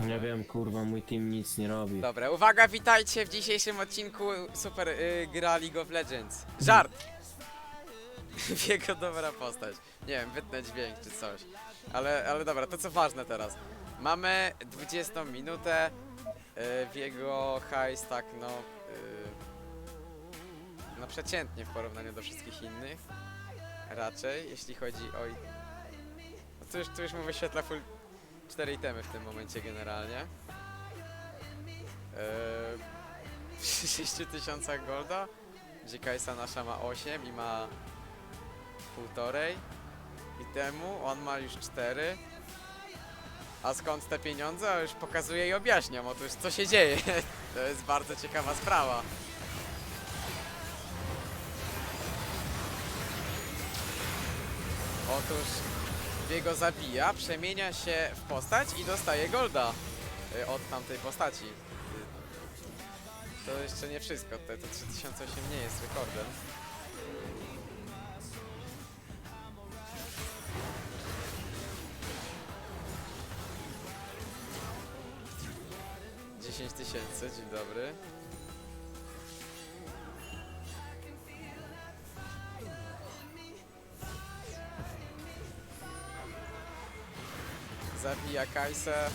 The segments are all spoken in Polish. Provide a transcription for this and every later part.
Nie wiem, kurwa, mój team nic nie robi. Dobra, uwaga, witajcie w dzisiejszym odcinku Super y, gra League of Legends. Żart! Jego dobra postać. Nie wiem, wytnę dźwięk czy coś. Ale, ale dobra, to co ważne teraz. Mamy 20 minutę. Y, w jego hajs tak no... Y, no przeciętnie w porównaniu do wszystkich innych. Raczej, jeśli chodzi o... No tu już, tu już mu wyświetla full 4 itemy w tym momencie generalnie. Eee, przy 6000 golda, gdzie Kajsa nasza ma 8 i ma półtorej i temu on ma już 4 a skąd te pieniądze? A już pokazuję i objaśniam, otóż co się dzieje to jest bardzo ciekawa sprawa Otóż Biego zabija, przemienia się w postać i dostaje golda y, od tamtej postaci. To jeszcze nie wszystko, to, to 3008 nie jest rekordem. Dziesięć tysięcy, dzień dobry. Zabija Kajsę.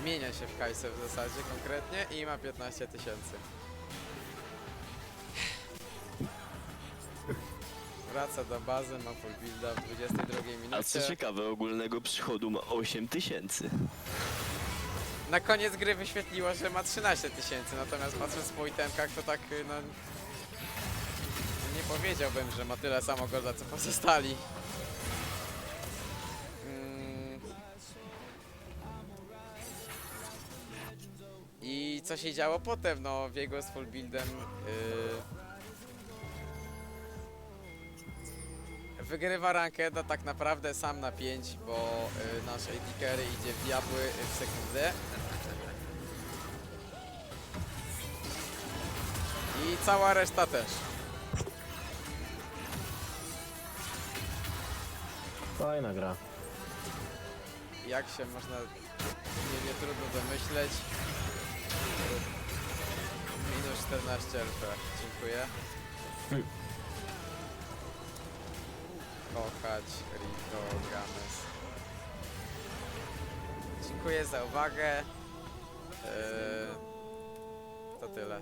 Zmienia się w Kajsę w zasadzie konkretnie i ma 15 tysięcy. Wraca do bazy, ma full builda w 22 A co minucie. ciekawe, ogólnego przychodu ma 8 tysięcy. Na koniec gry wyświetliło, że ma 13 tysięcy, natomiast patrząc po itemkach to tak no... Nie powiedziałbym, że ma tyle samo golda co pozostali. I co się działo potem? No, Viego z full buildem yy, wygrywa rankę no, tak naprawdę sam na 5, bo yy, nasz AD carry idzie w diabły w sekundę. I cała reszta też. Fajna gra. Jak się można nie, nie trudno domyśleć. Minus 14 LP. Dziękuję. Kochać Rico Games. Dziękuję za uwagę. Eee, to tyle.